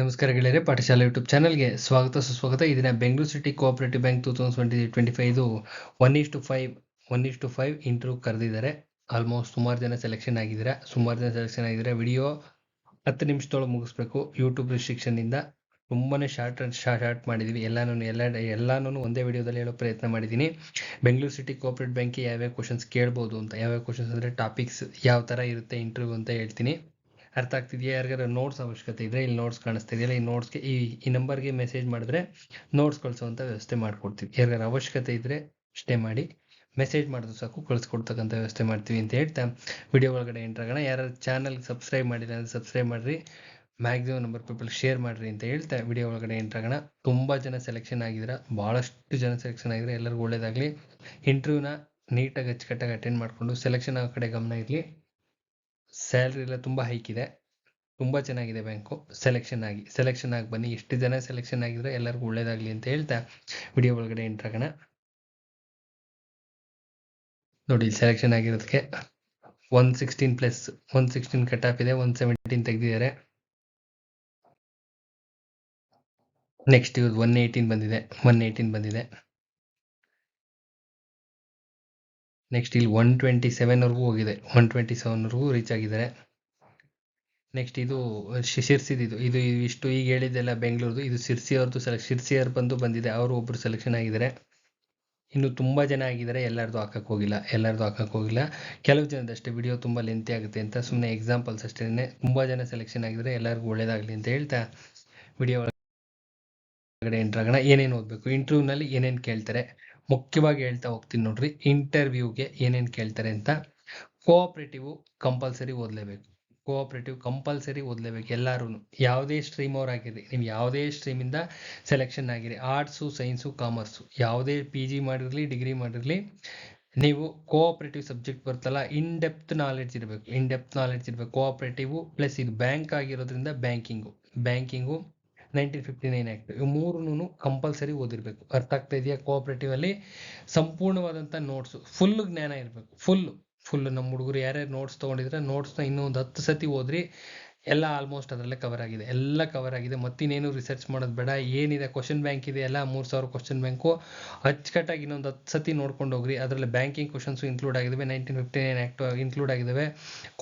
ನಮಸ್ಕಾರ ಗೆಳೆಯರೆ, ಪಾಠಶಾಲೆ ಯೂಟ್ಯೂಬ್ ಚಾನಲ್ಗೆ ಸ್ವಾಗತ, ಸುಸ್ವಾಗತ. ಇದನ್ನ Bengaluru city cooperative bank two thousand twenty twenty five one is to five one is to five interview ಕರೆದಿದ್ದಾರೆ. ಆಲ್ಮೋಸ್ಟ್ ಸುಮಾರು ಜನ ಸೆಲೆಕ್ಷನ್ ಆಗಿದ್ದೀರಾ? ಸುಮಾರು ಜನ ಸೆಲೆಕ್ಷನ್ ಆಗಿದ್ದಾರೆ? ವಿಡಿಯೋ ಹತ್ತು ನಿಮಿಷದೊಳಗೆ ಮುಗಿಸ್ಬೇಕು. ಯೂಟ್ಯೂಬ್ ರಿಸ್ಟ್ರಿಕ್ಷನಿಂದ ತುಂಬಾ ಶಾರ್ಟ್ ಶಾರ್ಟ್ ಮಾಡಿದ್ದೀವಿ ಎಲ್ಲಾನು ಎಲ್ಲ ಎಲ್ಲಾನು ಒಂದೇ ವಿಡಿಯೋದಲ್ಲಿ ಹೇಳೋ ಪ್ರಯತ್ನ ಮಾಡಿದ್ದೀನಿ. ಬೆಂಗಳೂರು ಸಿಟಿ ಕೋಆಪರೇಟಿವ್ ಬ್ಯಾಂಕಿಗೆ ಯಾವ್ಯಾವ ಕ್ವಶನ್ಸ್ ಕೇಳ್ಬೋದು ಅಂತ, ಯಾವ್ಯಾವ ಕ್ವಶನ್ಸ್ ಅಂದರೆ ಟಾಪಿಕ್ಸ್ ಯಾವ ಥರ ಇರುತ್ತೆ ಇಂಟರ್ವ್ಯೂ ಅಂತ ಹೇಳ್ತೀನಿ. ಅರ್ಥ ಆಗ್ತಿದೆಯಾ? ಯಾರಿಗಾರ ನೋಟ್ಸ್ ಅವಶ್ಯಕತೆ ಇದ್ರೆ ಇಲ್ಲಿ ನೋಟ್ಸ್ ಕಾಣಿಸ್ತಾ ಇದೆಯಲ್ಲ ಈ ನೋಟ್ಸ್ಗೆ ಈ ಈ ನಂಬರ್ಗೆ ಮೆಸೇಜ್ ಮಾಡಿದ್ರೆ ನೋಟ್ಸ್ ಕಳಿಸುವಂಥ ವ್ಯವಸ್ಥೆ ಮಾಡ್ಕೊಡ್ತೀವಿ. ಯಾರಿಗಾರ ಅವಶ್ಯಕತೆ ಇದ್ರೆ ಸ್ಟೇ ಮಾಡಿ. ಮೆಸೇಜ್ ಮಾಡಿದ್ರು ಸಾಕು ಕಳಿಸ್ಕೊಡ್ತಕ್ಕಂಥ ವ್ಯವಸ್ಥೆ ಮಾಡ್ತೀವಿ ಅಂತ ಹೇಳ್ತಾ. ವಿಡಿಯೋ ಒಳಗಡೆ ಎಂಟ್ರ್ ಆಗೋಣ ಯಾರು ಚಾನಲ್ಗೆ ಸಬ್ಸ್ಕ್ರೈಬ್ ಮಾಡಿಲ್ಲ ಅಂದರೆ ಸಬ್ಸ್ಕ್ರೈಬ್ ಮಾಡಿರಿ. ಮ್ಯಾಕ್ಸಿಮಮ್ ನಂಬರ್ ಪೀಪಲ್ ಶೇರ್ ಮಾಡಿರಿ ಅಂತ ಹೇಳ್ತಾ ವಿಡಿಯೋ ಒಳಗಡೆ ಎಂಟ್ರ್ ಆಗೋಣ ತುಂಬ ಜನ ಸೆಲೆಕ್ಷನ್ ಆಗಿದ್ರೆ ಭಾಳಷ್ಟು ಜನ ಸೆಲೆಕ್ಷನ್ ಆಗಿದ್ರೆ ಎಲ್ಲರಿಗೂ ಒಳ್ಳೇದಾಗಲಿ. ಇಂಟರ್ವ್ಯೂನ ನೀಟಾಗಿ ಅಚ್ಚುಕಟ್ಟಾಗಿ ಅಟೆಂಡ್ ಮಾಡಿಕೊಂಡು ಸೆಲೆಕ್ಷನ್ ಆ ಕಡೆ ಗಮನ ಇರಲಿ. ಸ್ಯಾಲ್ರಿ ಎಲ್ಲ ತುಂಬ ಹೈಕ್ ಇದೆ. ತುಂಬ ಚೆನ್ನಾಗಿದೆ ಬ್ಯಾಂಕು ಸೆಲೆಕ್ಷನ್ ಆಗಿ ಸೆಲೆಕ್ಷನ್ ಆಗಿ ಬನ್ನಿ. ಎಷ್ಟು ಜನ ಸೆಲೆಕ್ಷನ್ ಆಗಿದ್ರೆ ಎಲ್ಲರಿಗೂ ಒಳ್ಳೇದಾಗಲಿ ಅಂತ ಹೇಳ್ತಾ ವಿಡಿಯೋ ಒಳಗಡೆ ಎಂಟ್ರ್ ನೋಡಿ selection ಆಗಿರೋದಕ್ಕೆ one sixteen plus one sixteen cut off ಇದೆ. ಒನ್ ಸೆವೆಂಟೀನ್ ತೆಗೆದಿದ್ದಾರೆ. ನೆಕ್ಸ್ಟ್ ಇವ್ರದ್ದು ಒನ್ ಏಯ್ಟೀನ್ ಬಂದಿದೆ. ಒನ್ ಏಯ್ಟೀನ್ ಬಂದಿದೆ. ನೆಕ್ಸ್ಟ್ ಇಲ್ಲಿ ಒನ್ ಟ್ವೆಂಟಿ ಸೆವೆನ್ವರೆಗೂ ಹೋಗಿದೆ. ಒನ್ ಟ್ವೆಂಟಿ ಸೆವೆನ್ವರೆಗೂ ರೀಚ್ ಆಗಿದ್ದಾರೆ. ನೆಕ್ಸ್ಟ್ ಇದು ಶಿರ್ಸಿದ್ದು ಇದು. ಇಷ್ಟು ಈಗ ಹೇಳಿದ್ದೆಲ್ಲ ಬೆಂಗಳೂರದು. ಇದು ಶಿರ್ಸಿ ಅವ್ರದ್ದು ಸೆಲೆಕ್ ಶಿರ್ಸಿ ಅವ್ರು ಬಂದು ಬಂದಿದೆ. ಅವರು ಒಬ್ಬರು ಸೆಲೆಕ್ಷನ್ ಆಗಿದ್ದಾರೆ. ಇನ್ನು ತುಂಬ ಜನ ಆಗಿದ್ದಾರೆ. ಎಲ್ಲರದು ಹಾಕಕ್ಕೆ ಹೋಗಿಲ್ಲ. ಎಲ್ಲರದು ಹಾಕಕ್ಕೆ ಹೋಗಿಲ್ಲ. ಕೆಲವು ಜನದಷ್ಟೇ. ವಿಡಿಯೋ ತುಂಬ ಲೆಂತಿ ಆಗುತ್ತೆ ಅಂತ ಸುಮ್ಮನೆ ಎಕ್ಸಾಂಪಲ್ಸ್ ಅಷ್ಟೇ ತುಂಬ ಜನ ಸೆಲೆಕ್ಷನ್ ಆಗಿದ್ದಾರೆ. ಎಲ್ಲರಿಗೂ ಒಳ್ಳೇದಾಗಲಿ ಅಂತ ಹೇಳ್ತಾ ವಿಡಿಯೋ ಒಳಗಡೆ ಎಂಟ್ರ್ ಆಗೋಣ ಏನೇನು ಓದಬೇಕು? ಇಂಟರ್ವ್ಯೂನಲ್ಲಿ ಏನೇನು ಕೇಳ್ತಾರೆ? ಮುಖ್ಯವಾಗಿ ಹೇಳ್ತಾ ಹೋಗ್ತೀನಿ ನೋಡ್ರಿ ಇಂಟರ್ವ್ಯೂಗೆ ಏನೇನು ಕೇಳ್ತಾರೆ ಅಂತ ಕೋಆಪ್ರೇಟಿವ್ ಕಂಪಲ್ಸರಿ ಓದಲೇಬೇಕು. ಕೋಆಪ್ರೇಟಿವ್ ಕಂಪಲ್ಸರಿ ಓದಲೇಬೇಕು ಎಲ್ಲರೂ ಯಾವುದೇ ಸ್ಟ್ರೀಮ್ ಅವ್ರು ಆಗಿರಲಿ ನೀವು ಯಾವುದೇ ಸ್ಟ್ರೀಮಿಂದ ಸೆಲೆಕ್ಷನ್ ಆಗಿರಿ ಆರ್ಟ್ಸು ಸೈನ್ಸು ಕಾಮರ್ಸು ಯಾವುದೇ ಪಿ ಜಿ ಮಾಡಿರಲಿ ಡಿಗ್ರಿ ಮಾಡಿರಲಿ, ನೀವು ಕೋಆಪ್ರೇಟಿವ್ ಸಬ್ಜೆಕ್ಟ್ ಬರ್ತಲ್ಲ ಇನ್ ಡೆಪ್ತ್ ನಾಲೆಡ್ಜ್ ಇರಬೇಕು. ಇನ್ ಡೆಪ್ತ್ ನಾಲೆಡ್ಜ್ ಇರಬೇಕು. ಕೋಆಪ್ರೇಟಿವ್ ಪ್ಲಸ್ ಇದು ಬ್ಯಾಂಕ್ ಆಗಿರೋದ್ರಿಂದ banking banking nineteen fifty nine act ಇವು ಕಂಪಲ್ಸರಿ ಓದಿರಬೇಕು. ಅರ್ಥ ಆಗ್ತಾ ಇದೆಯಾ? ಕೋಆಪ್ರೇಟಿವ್ ಅಲ್ಲಿ ಸಂಪೂರ್ಣವಾದಂಥ ನೋಟ್ಸು ಫುಲ್ ಜ್ಞಾನ ಇರಬೇಕು. ಫುಲ್ ಫುಲ್ ನಮ್ಮ ಹುಡುಗರು ಯಾರ್ಯಾರು ನೋಟ್ಸ್ ತೊಗೊಂಡಿದ್ರೆ ನೋಟ್ಸ್ನ ಇನ್ನೊಂದು ಹತ್ತು ಸತಿ ಓದ್ರಿ ಎಲ್ಲ ಆಲ್ಮೋಸ್ಟ್ ಅದರಲ್ಲೇ ಕವರ್ ಆಗಿದೆ. ಎಲ್ಲ ಕವರ್ ಆಗಿದೆ. ಮತ್ತಿನ್ನೇನು ರಿಸರ್ಚ್ ಮಾಡೋದು ಬೇಡ. ಏನಿದೆ? ಕ್ವಶನ್ ಬ್ಯಾಂಕ್ ಇದೆ ಎಲ್ಲ ಮೂರು ಸಾವಿರ ಕ್ವಶನ್ ಬ್ಯಾಂಕು ಅಚ್ಚುಕಟ್ಟಾಗಿ ಇನ್ನೊಂದು ಹತ್ತು ಸತಿ ನೋಡ್ಕೊಂಡು ಹೋಗ್ರಿ. ಅದರಲ್ಲಿ ಬ್ಯಾಂಕಿಂಗ್ ಕ್ವಶನ್ಸು ಇನ್ಕ್ಲೂಡ್ ಆಗಿದ್ದಾವೆ nineteen fifty nine act include ಆಗಿದ್ದಾವೆ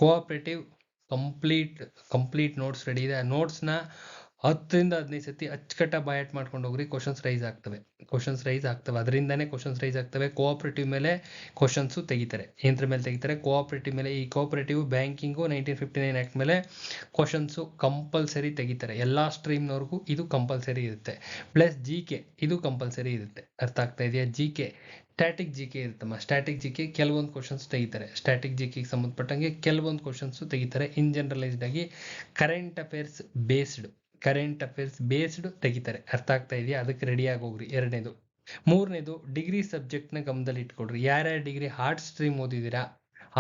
cooperative complete complete notes ready ಇದೆ. ಆ ನೋಟ್ಸ್ನ ಹತ್ತರಿಂದ ಹದಿನೈದು ಸತಿ ಅಚ್ಚುಕಟ್ಟ ಬಯಟ್ ಮಾಡ್ಕೊಂಡು ಹೋಗ್ರಿ ಕ್ವಶನ್ಸ್ ರೈಸ್ ಆಗ್ತವೆ. ಕ್ವಶನ್ಸ್ ರೈಸ್ ಆಗ್ತವೆ. ಅದರಿಂದನೇ ಕ್ವಶನ್ಸ್ ರೈಸ್ ಆಗ್ತವೆ. ಕೋಆಪ್ರೇಟಿವ್ ಮೇಲೆ ಕ್ವಶನ್ಸು ತೆಗಿತಾರೆ. ಏನದ್ರ ಮೇಲೆ ತೆಗಿತಾರೆ? ಕೋಆಪ್ರೇಟಿವ್ ಮೇಲೆ, ಈ cooperative banking nineteen fifty nine act ಮೇಲೆ ಕ್ವಶನ್ಸು ಕಂಪಲ್ಸರಿ ತೆಗಿತಾರೆ. ಎಲ್ಲ ಸ್ಟ್ರೀಮ್ನವ್ರಿಗೂ ಇದು ಕಂಪಲ್ಸರಿ ಇರುತ್ತೆ. ಪ್ಲಸ್ ಜಿ ಕೆ ಇದು ಕಂಪಲ್ಸರಿ ಇರುತ್ತೆ. ಅರ್ಥ ಆಗ್ತಾ ಇದೆಯಾ? G K static G K ಇರುತ್ತಮ್ಮ. Static G K ಕೆಲವೊಂದು ಕ್ವಶನ್ಸ್ ತೆಗಿತಾರೆ. ಸ್ಟ್ಯಾಟಿಕ್ ಜಿ ಕೆಗೆ ಸಂಬಂಧಪಟ್ಟಂಗೆ ಕೆಲವೊಂದು ಕ್ವಶನ್ಸು ತೆಗಿತಾರೆ. ಇನ್ ಜನರಲೈಸ್ಡ್ ಆಗಿ current affairs based current affairs based ತೆಗಿತಾರೆ. ಅರ್ಥ ಆಗ್ತಾ ಇದೆಯಾ? ಅದಕ್ಕೆ ರೆಡಿ ಆಗಿ ಹೋಗ್ರಿ. ಎರಡನೇದು. ಮೂರನೇದು ಡಿಗ್ರಿ ಸಬ್ಜೆಕ್ಟ್ನ ಗಮನದಲ್ಲಿ ಇಟ್ಕೊಡ್ರಿ ಯಾರ್ಯಾರು ಡಿಗ್ರಿ ಆರ್ಟ್ಸ್ ಸ್ಟ್ರೀಮ್ ಓದಿದ್ದೀರಾ?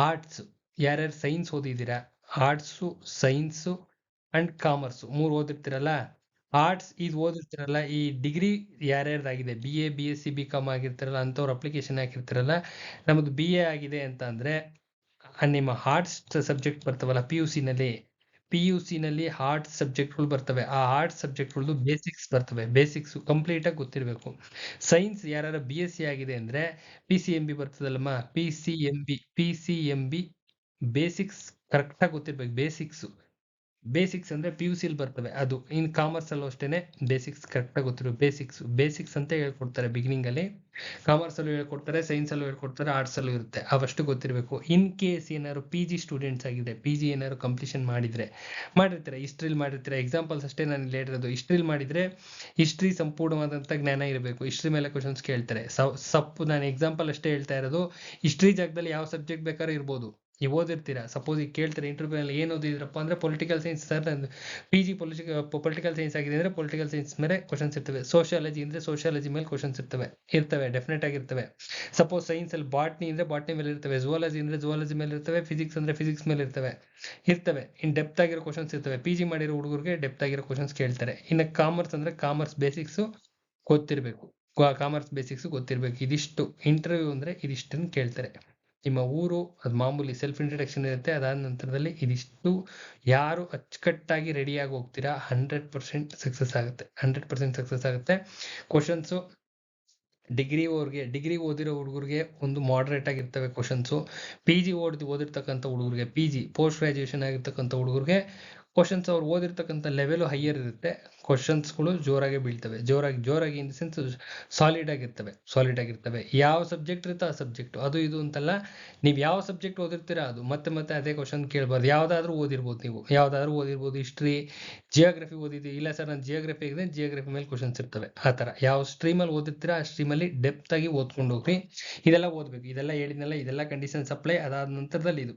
ಆರ್ಟ್ಸ್ ಯಾರ್ಯಾರು ಸೈನ್ಸ್ ಓದಿದ್ದೀರಾ? ಆರ್ಟ್ಸು ಸೈನ್ಸು ಅಂಡ್ ಕಾಮರ್ಸು ಮೂರು ಓದಿರ್ತೀರಲ್ಲ? ಆರ್ಟ್ಸ್ ಇದು ಓದಿರ್ತೀರಲ್ಲ? ಈ degree ಯಾರ್ಯಾರ್ದಾಗಿದೆ? B A B S C B com ಆಗಿರ್ತಾರಲ್ಲ? ಅಂಥವ್ರು ಅಪ್ಲಿಕೇಶನ್ ಹಾಕಿರ್ತಾರಲ್ಲ? ನಮ್ಮದು ಬಿ ಎ ಆಗಿದೆ ಅಂತ ಅಂದರೆ ನಿಮ್ಮ ಆರ್ಟ್ಸ್ ಸಬ್ಜೆಕ್ಟ್ ಬರ್ತಾವಲ್ಲ ಪಿ ಯು ಸಿನಲ್ಲಿ ಪಿ ಯು ಸಿನಲ್ಲಿ ಸಬ್ಜೆಕ್ಟ್ ಸಬ್ಜೆಕ್ಟ್ಗಳು ಬರ್ತವೆ. ಆ ಹಾರ್ಟ್ ಸಬ್ಜೆಕ್ಟ್ಗಳದ್ದು ಬೇಸಿಕ್ಸ್ ಬರ್ತವೆ. ಬೇಸಿಕ್ಸ್ ಕಂಪ್ಲೀಟಾಗಿ ಗೊತ್ತಿರಬೇಕು. ಸೈನ್ಸ್ ಯಾರು ಬಿ ಎಸ್ ಸಿ ಆಗಿದೆ ಅಂದ್ರೆ P C M B ಬರ್ತದಲ್ಲಮ್ಮ. P C M B P C M B basics ಕರೆಕ್ಟಾಗಿ ಗೊತ್ತಿರ್ಬೇಕು. ಬೇಸಿಕ್ಸು ಬೇಸಿಕ್ಸ್ ಅಂದ್ರೆ ಪಿ ಯು ಸಿಲ್ ಬರ್ತವೆ. ಅದು ಇನ್ ಕಾಮರ್ಸ್ ಅಲ್ಲೂ ಅಷ್ಟೇನೆ ಬೇಸಿಕ್ಸ್ ಕರೆಕ್ಟಾಗಿ ಗೊತ್ತಿರೋ ಬೇಸಿಕ್ಸ್ ಬೇಸಿಕ್ಸ್ ಅಂತ ಹೇಳ್ಕೊಡ್ತಾರೆ ಸೈನ್ಸ್ ಅಲ್ಲೂ. ಹೇಳ್ಕೊಡ್ತಾರೆ ಸೈನ್ಸ್ ಅಲ್ಲೂ ಹೇಳ್ಕೊಡ್ತಾರೆ ಆರ್ಟ್ಸಲ್ಲೂ ಇರುತ್ತೆ. ಅವಷ್ಟು ಗೊತ್ತಿರಬೇಕು. ಇನ್ ಕೇಸ್ ಏನಾದ್ರು ಪಿ ಜಿ ಸ್ಟೂಡೆಂಟ್ಸ್ ಆಗಿದೆ ಪಿ ಜಿ ಏನಾದ್ರು ಕಂಪ್ಲೀಷನ್ ಮಾಡಿದ್ರೆ, ಮಾಡಿರ್ತಾರೆ? ಹಿಸ್ಟ್ರಿಲ್ ಮಾಡಿರ್ತಾರೆ? ಎಕ್ಸಾಂಪಲ್ಸ್ ಅಷ್ಟೇ ನಾನು ಇಲ್ಲಿ ಹೇಳಿರೋದು. ಹಿಸ್ಟ್ರಿಲ್ ಮಾಡಿದ್ರೆ ಹಿಸ್ಟ್ರಿ ಸಂಪೂರ್ಣವಾದಂತಹ ಜ್ಞಾನ ಇರಬೇಕು. ಹಿಸ್ಟ್ರಿ ಮೇಲೆ ಕ್ವಶನ್ಸ್ ಕೇಳ್ತಾರೆ. ಸಪ್ ನಾನು ಎಕ್ಸಾಂಪಲ್ ಅಷ್ಟೇ ಹೇಳ್ತಾ ಇರೋದು. ಹಿಸ್ಟ್ರಿ ಜಾಗದಲ್ಲಿ ಯಾವ ಸಬ್ಜೆಕ್ಟ್ ಬೇಕಾದ್ರೂ ಇರ್ಬೋದು. ನೀವು ಓದಿರ್ತೀರಾ? ಸಪೋಸ್ ಈಗ ಕೇಳ್ತಾರೆ ಇಂಟರ್ವ್ಯೂ ಅಲ್ಲಿ ಏನು ಓದಿದ್ರಪ್ಪ ಅಂದ್ರೆ ಪೊಲಿಟಿಕಲ್ ಸೈನ್ಸ್ ಸರ್ ನಂದು ಪಿ ಜಿ ಪೊಲಿಟಿಕಲ್ ಸೈನ್ಸ್ ಆಗಿದೆ ಅಂದ್ರೆ ಪೊಲಿಟಿಕಲ್ ಸೈನ್ಸ್ ಮೇಲೆ ಕ್ವಶನ್ಸ್ ಇರ್ತವೆ. ಸೋಷಿಯಾಲಜಿ ಅಂದ್ರೆ ಸೋಷಿಯಾಲಜಿ ಮೇಲೆ ಕ್ವಶನ್ಸ್ ಇರ್ತವೆ. ಇರ್ತವೆ ಡೆಫಿನೆಟ್ ಆಗಿರ್ತವೆ ಸಪೋಸ್ ಸೈನ್ಸ್ ಅಲ್ಲಿ ಬಾಟ್ನಿ ಅಂದ್ರೆ ಬಾಟ್ನಿ ಮೇಲೆ ಇರ್ತವೆ. ಜುವಾಲಜಿ ಅಂದ್ರೆ ಜುವಾಲಜಿ ಮೇಲೆ ಇರ್ತವೆ. ಫಿಸಿಕ್ಸ್ ಅಂದ್ರೆ ಫಿಸಿಕ್ಸ್ ಮೇಲೆ ಇರ್ತವೆ. ಇರ್ತವೆ. ಇನ್ ಡೆಪ್ತ್ ಆಗಿರೋ ಕ್ವಶನ್ಸ್ ಇರ್ತವೆ. ಪಿ ಜಿ ಮಾಡಿರೋ ಹುಡುಗರಿಗೆ ಡೆಪ್ತ್ ಆಗಿರೋ ಕ್ವಶನ್ಸ್ ಕೇಳ್ತಾರೆ. ಇನ್ನು ಕಾಮರ್ಸ್ ಅಂದ್ರೆ ಕಾಮರ್ಸ್ ಬೇಸಿಕ್ಸು ಗೊತ್ತಿರಬೇಕು. ಕಾಮರ್ಸ್ ಬೇಸಿಕ್ಸ್ ಗೊತ್ತಿರಬೇಕು. ಇದಿಷ್ಟು. ಇಂಟರ್ವ್ಯೂ ಅಂದ್ರೆ ಇದಿಷ್ಟನ್ನು ಕೇಳ್ತಾರೆ. ನಿಮ್ಮ ಊರು ಅದು ಮಾಮೂಲಿ ಸೆಲ್ಫ್ ಇಂಟ್ರಡಕ್ಷನ್ ಇರುತ್ತೆ, ಅದಾದ ನಂತರದಲ್ಲಿ ಇದಿಷ್ಟು ಯಾರು ಅಚ್ಚುಕಟ್ಟಾಗಿ ರೆಡಿಯಾಗಿ ಹೋಗ್ತೀರಾ ಹಂಡ್ರೆಡ್ ಪರ್ಸೆಂಟ್ ಸಕ್ಸಸ್ ಆಗುತ್ತೆ ಹಂಡ್ರೆಡ್ ಪರ್ಸೆಂಟ್ ಸಕ್ಸಸ್ ಆಗುತ್ತೆ. ಕ್ವಶನ್ಸು ಡಿಗ್ರಿ ಅವ್ರಿಗೆ ಡಿಗ್ರಿ ಓದಿರೋ ಹುಡುಗರಿಗೆ ಒಂದು ಮಾಡ್ರೇಟ್ ಆಗಿರ್ತವೆ ಕ್ವಶನ್ಸು ಪಿ ಜಿ ಓದಿ ಓದಿರ್ತಕ್ಕಂಥ ಹುಡುಗರಿಗೆ ಪಿ ಜಿ ಪೋಸ್ಟ್ ಗ್ರಾಜುಯೇಷನ್ ಆಗಿರ್ತಕ್ಕಂಥ ಹುಡುಗರಿಗೆ ಕ್ವಶನ್ಸ್ ಅವ್ರು ಓದಿರ್ತಕ್ಕಂಥ ಲೆವೆಲು ಹೈಯರ್ ಇರುತ್ತೆ. ಕ್ವಶನ್ಸ್ಗಳು ಜೋರಾಗಿ ಬೀಳ್ತವೆ. ಜೋರಾಗಿ ಜೋರಾಗಿ ಇನ್ ದ ಸೆನ್ಸ್ ಸಾಲಿಡ್ ಆಗಿರ್ತವೆ. ಸಾಲಿಡ್ ಆಗಿರ್ತವೆ. ಯಾವ ಸಬ್ಜೆಕ್ಟ್ ಇರುತ್ತೋ ಆ ಸಬ್ಜೆಕ್ಟ್ ಅದು, ಇದು ಅಂತಲ್ಲ, ನೀವು ಯಾವ ಸಬ್ಜೆಕ್ಟ್ ಓದಿರ್ತೀರಾ ಅದು. ಮತ್ತೆ ಮತ್ತೆ ಅದೇ ಕ್ವಶನ್ ಕೇಳ್ಬಾರ್ದು. ಯಾವುದಾದ್ರೂ ಓದಿರ್ಬೋದು ನೀವು. ಯಾವುದಾದ್ರೂ ಓದಿರ್ಬೋದು ಹಿಸ್ಟ್ರಿ ಜಿಯೋಗ್ರಫಿ ಓದಿದ್ದೀವಿ. ಇಲ್ಲ ಸರ್ ನಾನು ಜಿಯೋಗ್ರಫಿ ಆಗಿದೆ ಜಿಯೋಗ್ರಫಿ ಮೇಲೆ ಕ್ವಶನ್ಸ್ ಇರ್ತವೆ. ಆ ಥರ. ಯಾವ ಸ್ಟ್ರೀಮಲ್ಲಿ ಓದಿರ್ತೀರಾ, ಆ ಸ್ಟ್ರೀಮಲ್ಲಿ ಡೆಪ್ತ್ ಆಗಿ ಓದ್ಕೊಂಡು ಹೋಗ್ರಿ. ಇದೆಲ್ಲ ಓದಬೇಕು. ಇದೆಲ್ಲ ಹೇಳಿದ್ನಲ್ಲ, ಇದೆಲ್ಲ ಕಂಡೀಷನ್ಸ್ ಅಪ್ಲೈ ಅದಾದ ನಂತರದಲ್ಲಿ ಇದು.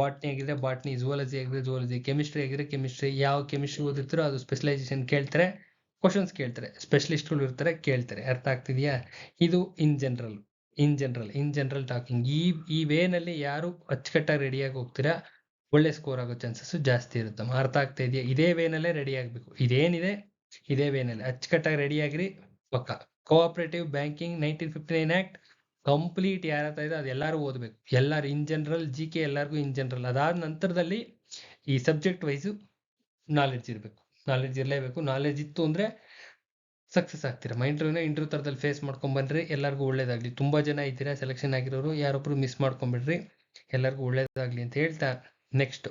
ಬಾಟ್ನಿ ಆಗಿದ್ರೆ ಬಾಟ್ನಿ ಜುವಾಲಜಿ ಆಗಿದ್ರೆ ಜುವಾಲಜಿ ಕೆಮಿಸ್ಟ್ರಿ ಆಗಿದ್ರೆ ಕೆಮಿಸ್ಟ್ರಿ ಯಾವ ಕೆಮಿಸ್ಟ್ರಿ ಓದಿರ್ತಾರೋ ಅದು ಸ್ಪೆಷಲೈಸೇಷನ್ ಕೇಳ್ತಾರೆ ಕ್ವಶನ್ಸ್ ಕೇಳ್ತಾರೆ ಸ್ಪೆಷಲಿಸ್ಟ್ಗಳು ಇರ್ತಾರೆ, ಕೇಳ್ತಾರೆ. ಅರ್ಥ ಆಗ್ತಿದೆಯಾ? ಇದು in general in general in general talking ಈ ಈ ವೇನಲ್ಲಿ ಯಾರು ಅಚ್ಚುಕಟ್ಟಾಗಿ ರೆಡಿಯಾಗಿ ಹೋಗ್ತೀರಾ, ಒಳ್ಳೆ ಸ್ಕೋರ್ ಆಗೋ ಚಾನ್ಸಸ್ ಜಾಸ್ತಿ ಇರುತ್ತೆ. ಅರ್ಥ ಆಗ್ತಾ ಇದೆಯಾ? ಇದೇ ವೇನಲ್ಲೇ ರೆಡಿ ಆಗಬೇಕು. ಇದೇನಿದೆ? ಇದೇ ವೇನಲ್ಲಿ ಅಚ್ಚುಕಟ್ಟಾಗಿ ರೆಡಿ ಆಗಿರಿ, ಪಕ್ಕ. Cooperative banking nineteen fifty nine act complete ಯಾರ ಹತ್ರ ಇದೆ ಅದೆಲ್ಲರೂ ಓದಬೇಕು. ಎಲ್ಲರೂ ಇನ್ ಜನರಲ್ ಜಿ ಕೆ ಎಲ್ಲರಿಗೂ ಇನ್ ಜನರಲ್ ಅದಾದ ನಂತರದಲ್ಲಿ ಈ ಸಬ್ಜೆಕ್ಟ್ ವೈಸು ನಾಲೆಡ್ಜ್ ಇರಬೇಕು. ನಾಲೆಡ್ಜ್ ಇರಲೇಬೇಕು. ನಾಲೆಡ್ಜ್ ಇತ್ತು ಅಂದರೆ ಸಕ್ಸಸ್ ಆಗ್ತೀರಾ? ಇಂಟರ್ವ್ಯೂನ ಇಂಟರ್ವ್ಯೂ ಥರದಲ್ಲಿ ಫೇಸ್ ಮಾಡ್ಕೊಂಬನ್ರಿ ಎಲ್ಲರಿಗೂ ಒಳ್ಳೇದಾಗಲಿ. ತುಂಬ ಜನ ಇದ್ದೀರಾ? ಸೆಲೆಕ್ಷನ್ ಆಗಿರೋರು ಯಾರೊಬ್ರು ಮಿಸ್ ಮಾಡ್ಕೊಂಬಿಡ್ರಿ ಎಲ್ಲರಿಗೂ ಒಳ್ಳೇದಾಗಲಿ ಅಂತ ಹೇಳ್ತಾ ನೆಕ್ಸ್ಟ್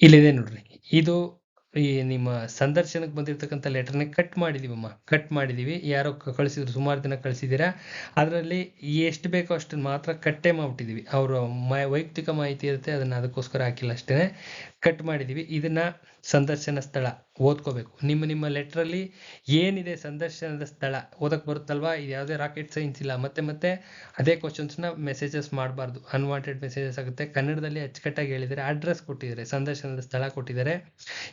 ಇಲ್ಲಿದೆ ನೋಡ್ರಿ. ಇದು ಈ ನಿಮ್ಮ ಸಂದರ್ಶನಕ್ಕೆ ಬಂದಿರತಕ್ಕಂಥ ಲೆಟರ್ನ ಕಟ್ ಮಾಡಿದೀವಮ್ಮ ಕಟ್ ಮಾಡಿದೀವಿ. ಯಾರೋ ಕಳಿಸಿದ್ರು, ಸುಮಾರು ದಿನ ಕಳಿಸಿದ್ದೀರಾ? ಅದರಲ್ಲಿ ಎಷ್ಟು ಬೇಕೋ ಅಷ್ಟನ್ನು ಮಾತ್ರ ಕಟ್ಟೆ ಅವರು ಅವರ ವೈಯಕ್ತಿಕ ಮಾಹಿತಿ ಇರುತ್ತೆ, ಅದನ್ನ ಅದಕ್ಕೋಸ್ಕರ ಹಾಕಿಲ್ಲ ಅಷ್ಟೇ ಕಟ್ ಮಾಡಿದೀವಿ. ಇದನ್ನ ಸಂದರ್ಶನ ಸ್ಥಳ. ಓದ್ಕೋಬೇಕು. ನಿಮ್ಮ ನಿಮ್ಮ ಲೆಟ್ರಲ್ಲಿ ಏನಿದೆ ಸಂದರ್ಶನದ ಸ್ಥಳ? ಓದಕ್ ಬರುತ್ತಲ್ವಾ? ಇದು ಯಾವುದೇ ರಾಕೆಟ್ ಸೈನ್ಸ್ ಇಲ್ಲ. ಮತ್ತೆ ಮತ್ತೆ ಅದೇ ಕ್ವಶನ್ಸ್ನ ಮೆಸೇಜಸ್ ಮಾಡಬಾರ್ದು. ಅನ್ವಾಂಟೆಡ್ ಮೆಸೇಜಸ್ ಆಗುತ್ತೆ. ಕನ್ನಡದಲ್ಲಿ ಅಚ್ಚುಕಟ್ಟಾಗಿ ಹೇಳಿದರೆ ಅಡ್ರೆಸ್ ಕೊಟ್ಟಿದ್ದಾರೆ, ಸಂದರ್ಶನದ ಸ್ಥಳ ಕೊಟ್ಟಿದ್ದಾರೆ.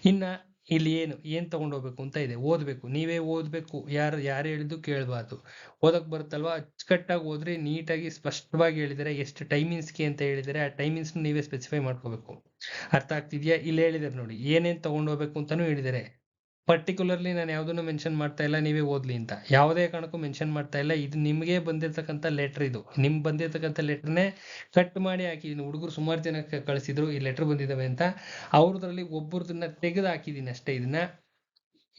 ಇನ್ನ ಇಲ್ಲಿ ಏನು, ಏನ್ ತಗೊಂಡೋಗ್ಬೇಕು ಅಂತ ಇದೆ. ಓದ್ಬೇಕು. ನೀವೇ ಓದ್ಬೇಕು. ಯಾರು ಯಾರು ಹೇಳಿದ್ದು ಕೇಳಬಾರ್ದು. ಓದಕ್ಕೆ ಬರುತ್ತಲ್ವಾ? ಅಚ್ಚುಕಟ್ಟಾಗಿ ಓದ್ರಿ, ನೀಟಾಗಿ ಸ್ಪಷ್ಟವಾಗಿ ಹೇಳಿದರೆ ಎಷ್ಟು ಟೈಮಿಂಗ್ಸ್ಗೆ ಅಂತ ಹೇಳಿದರೆ ಆ ಟೈಮಿಂಗ್ಸ್ ನೀವೇ ಸ್ಪೆಸಿಫೈ ಮಾಡ್ಕೋಬೇಕು. ಅರ್ಥ ಆಗ್ತಿದ್ಯಾ? ಇಲ್ಲಿ ಹೇಳಿದ್ದಾರೆ ನೋಡಿ. ಏನೇನ್ ತಗೊಂಡೋಗ್ಬೇಕು ಅಂತಾನೂ ಹೇಳಿದ್ದಾರೆ ಪರ್ಟಿಕ್ಯುಲರ್ಲಿ ನಾನು ಯಾವುದನ್ನು ಮೆನ್ಷನ್ ಮಾಡ್ತಾ ಇಲ್ಲ, ನೀವೇ ಓದ್ಲಿ ಅಂತ. ಯಾವುದೇ ಕಾರಣಕ್ಕೂ ಮೆನ್ಷನ್ ಮಾಡ್ತಾ ಇಲ್ಲ. ಇದು ನಿಮಗೆ ಬಂದಿರತಕ್ಕಂಥ ಲೆಟರ್ ಇದು. ನಿಮ್ಗೆ ಬಂದಿರತಕ್ಕಂಥ ಲೆಟರ್ನೇ ಕಟ್ ಮಾಡಿ ಹಾಕಿದ್ದೀನಿ ಹುಡುಗರು ಸುಮಾರು ಜನ ಕ- ಕಳಿಸಿದ್ರು, ಈ ಲೆಟರ್ ಬಂದಿದ್ದಾವೆ ಅಂತ. ಅವ್ರದ್ರಲ್ಲಿ ಒಬ್ಬರದನ್ನ ತೆಗೆದು ಹಾಕಿದ್ದೀನಿ ಅಷ್ಟೇ ಇದನ್ನ.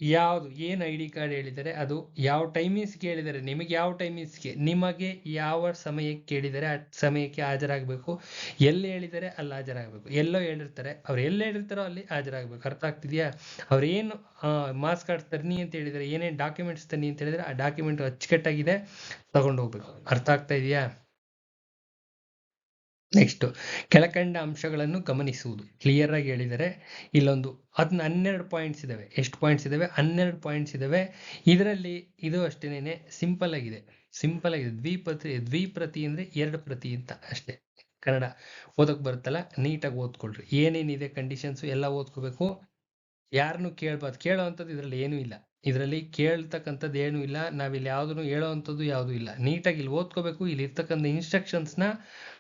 ಯಾವುದು, ಏನು ಐ ಡಿ ಕಾರ್ಡ್ ಹೇಳಿದರೆ ಅದು ಯಾವ ಟೈಮಿಂಗ್ಸ್ ಕೇಳಿದರೆ, ನಿಮಗೆ ಯಾವ ಟೈಮಿಂಗ್ಸ್ಗೆ ನಿಮಗೆ ಯಾವ ಸಮಯಕ್ಕೆ ಕೇಳಿದರೆ ಆ ಸಮಯಕ್ಕೆ ಹಾಜರಾಗಬೇಕು. ಎಲ್ಲಿ ಹೇಳಿದರೆ ಅಲ್ಲಿ ಹಾಜರಾಗಬೇಕು. ಎಲ್ಲೋ ಹೇಳಿರ್ತಾರೆ, ಅವ್ರು ಎಲ್ಲಿ ಹೇಳಿರ್ತಾರೋ ಅಲ್ಲಿ ಹಾಜರಾಗಬೇಕು. ಅರ್ಥ ಆಗ್ತಿದೆಯಾ? ಅವ್ರು ಏನು ಮಾಸ್ಕ್ ಕಾರ್ಡ್ ತನ್ನಿ ಅಂತ ಹೇಳಿದರೆ, ಏನೇನು ಡಾಕ್ಯುಮೆಂಟ್ಸ್ ತನ್ನಿ ಅಂತ ಹೇಳಿದರೆ ಆ ಡಾಕ್ಯುಮೆಂಟ್ ಅಚ್ಚುಕಟ್ಟಾಗಿದೆ, ತಗೊಂಡು ಹೋಗ್ಬೇಕು. ಅರ್ಥ ಆಗ್ತಾ ಇದೆಯಾ? ನೆಕ್ಸ್ಟ್ ಕೆಳಕಂಡ ಅಂಶಗಳನ್ನು ಗಮನಿಸುವುದು. ಕ್ಲಿಯರ್ ಆಗಿ ಹೇಳಿದರೆ, ಇಲ್ಲೊಂದು ಅದನ್ನ ಹನ್ನೆರಡು ಪಾಯಿಂಟ್ಸ್ ಇದಾವೆ. ಎಷ್ಟು ಪಾಯಿಂಟ್ಸ್ ಇದಾವೆ? ಹನ್ನೆರಡು ಪಾಯಿಂಟ್ಸ್ ಇದಾವೆ. ಇದರಲ್ಲಿ ಇದು ಅಷ್ಟೇನೆ ಸಿಂಪಲ್ ಆಗಿದೆ. ಸಿಂಪಲ್ ಆಗಿದೆ. ದ್ವಿಪ್ರತಿ ದ್ವಿಪ್ರತಿ ಅಂದ್ರೆ ಎರಡು ಪ್ರತಿ ಅಂತ ಅಷ್ಟೇ. ಕನ್ನಡ ಓದಕ್ ಬರುತ್ತಲ್ಲ, ನೀಟಾಗಿ ಓದ್ಕೊಳ್ರಿ. ಏನೇನಿದೆ ಕಂಡೀಷನ್ಸ್ ಎಲ್ಲ ಓದ್ಕೋಬೇಕು. ಯಾರನ್ನು ಕೇಳ್ಬಾರ್ದು. ಕೇಳೋ ಅಂಥದ್ದು ಇದರಲ್ಲಿ ಏನೂ ಇಲ್ಲ. ಇದರಲ್ಲಿ ಕೇಳ್ತಕ್ಕಂಥದ್ದು ಏನೂ ಇಲ್ಲ. ನಾವಿಲ್ಲಿ ಯಾವುದನ್ನು ಹೇಳೋ ಅಂಥದ್ದು ಯಾವುದೂ ಇಲ್ಲ. ನೀಟಾಗಿ ಇಲ್ಲಿ ಓದ್ಕೋಬೇಕು. ಇಲ್ಲಿ ಇರ್ತಕ್ಕಂಥ ಇನ್ಸ್ಟ್ರಕ್ಷನ್ಸ್ನ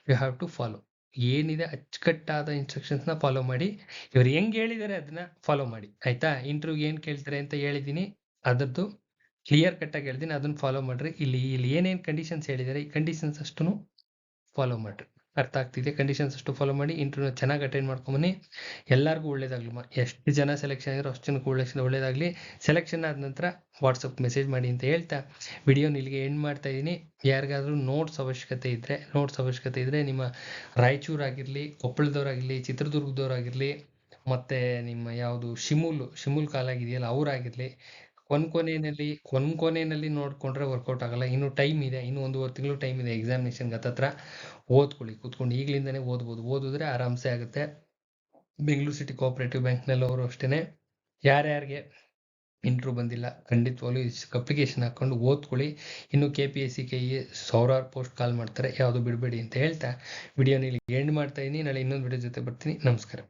ಯು ಹ್ಯಾವ್ ಟು ಫಾಲೋ ಏನಿದೆ ಅಚ್ಚುಕಟ್ಟಾದ ಇನ್ಸ್ಟ್ರಕ್ಷನ್ಸ್ನ ಫಾಲೋ ಮಾಡಿ. ಇವರು ಹೆಂಗೆ ಹೇಳಿದ್ದಾರೆ ಅದನ್ನ ಫಾಲೋ ಮಾಡಿ. ಆಯ್ತಾ? ಇಂಟರ್ವ್ಯೂ ಏನು ಕೇಳ್ತಾರೆ ಅಂತ ಹೇಳಿದ್ದೀನಿ. ಅದರದ್ದು ಕ್ಲಿಯರ್ ಕಟ್ಟಾಗಿ ಹೇಳ್ತೀನಿ. ಅದನ್ನ ಫಾಲೋ ಮಾಡ್ರಿ. ಇಲ್ಲಿ ಇಲ್ಲಿ ಏನೇನು ಕಂಡೀಷನ್ಸ್ ಹೇಳಿದ್ದಾರೆ ಈ ಕಂಡೀಷನ್ಸ್ ಅಷ್ಟು ಫಾಲೋ ಮಾಡ್ರಿ. ಅರ್ಥ ಆಗ್ತಿದೆ. ಕಂಡೀಷನ್ಸ್ ಅಷ್ಟು ಫಾಲೋ ಮಾಡಿ ಇಂಟರ್ವ್ಯೂ ಚೆನ್ನಾಗಿ ಅಟೆಂಡ್ ಮಾಡ್ಕೊಂಬನ್ನಿ. ಎಲ್ಲರಿಗೂ ಒಳ್ಳೇದಾಗ್ಲಿ ಎಷ್ಟು ಜನ ಸೆಲೆಕ್ಷನ್ ಆಗಿರೋ ಅಷ್ಟು ಜನಕ್ಕೆ ಒಳ್ಳೆ ಒಳ್ಳೇದಾಗಲಿ. ಸೆಲೆಕ್ಷನ್ ಆದ ನಂತರ ವಾಟ್ಸಪ್ ಮೆಸೇಜ್ ಮಾಡಿ ಅಂತ ಹೇಳ್ತಾ ವಿಡಿಯೋನ ಇಲ್ಲಿಗೆ ಎಂಡ್ ಮಾಡ್ತಾ ಇದ್ದೀನಿ ಯಾರಿಗಾದ್ರೂ ನೋಟ್ಸ್ ಅವಶ್ಯಕತೆ ಇದ್ದರೆ ನೋಟ್ಸ್ ಅವಶ್ಯಕತೆ ಇದ್ದರೆ ನಿಮ್ಮ ರಾಯಚೂರಾಗಿರಲಿ ಕೊಪ್ಪಳದವರಾಗಿರಲಿ ಚಿತ್ರದುರ್ಗದವರಾಗಿರಲಿ ಮತ್ತು ನಿಮ್ಮ ಯಾವುದು ಶಿಮೂಲು, ಶಿಮೂಲ್ ಕಾಲಾಗಿದೆಯಲ್ಲ ಅವರಾಗಿರಲಿ ಕೊನೆಯಲ್ಲಿ, ಕೊನ್ ಕೊನೆಯಲ್ಲಿ ನೋಡ್ಕೊಂಡ್ರೆ ವರ್ಕೌಟ್ ಆಗಲ್ಲ. ಇನ್ನು ಟೈಮ್ ಇದೆ. ಇನ್ನು ಒಂದೂವರೆ ತಿಂಗಳು ಟೈಮ್ ಇದೆ ಎಕ್ಸಾಮಿನೇಷನ್ಗೆ ಹತ್ತತ್ರ ಓದ್ಕೊಳ್ಳಿ. ಕೂತ್ಕೊಂಡು ಈಗಲಿಂದನೇ ಓದ್ಬೋದು. ಓದಿದ್ರೆ ಆರಾಮ್ಸೆ ಆಗುತ್ತೆ. ಬೆಂಗಳೂರು ಸಿಟಿ ಕೋಆಪರೇಟಿವ್ ಬ್ಯಾಂಕ್ನಲ್ಲಿ ಅವರು ಅಷ್ಟೇ ಯಾರ್ಯಾರಿಗೆ ಇಂಟ್ರೂ ಬಂದಿಲ್ಲ, ಖಂಡಿತವಾಗ್ಲೂ ಅಪ್ಲಿಕೇಶನ್ ಹಾಕೊಂಡು ಓದ್ಕೊಳ್ಳಿ. ಇನ್ನು K P S C K ಸಾವಿರಾರು ಪೋಸ್ಟ್ ಕಾಲ್ ಮಾಡ್ತಾರೆ. ಯಾವುದು ಬಿಡಬೇಡಿ ಅಂತ ಹೇಳ್ತಾ ವಿಡಿಯೋನ ಇಲ್ಲಿ ಎಂಡ್ ಮಾಡ್ತಾ ಇದ್ದೀನಿ ನಾಳೆ ಇನ್ನೊಂದು ವಿಡಿಯೋ ಜೊತೆ ಬರ್ತೀನಿ. ನಮಸ್ಕಾರ.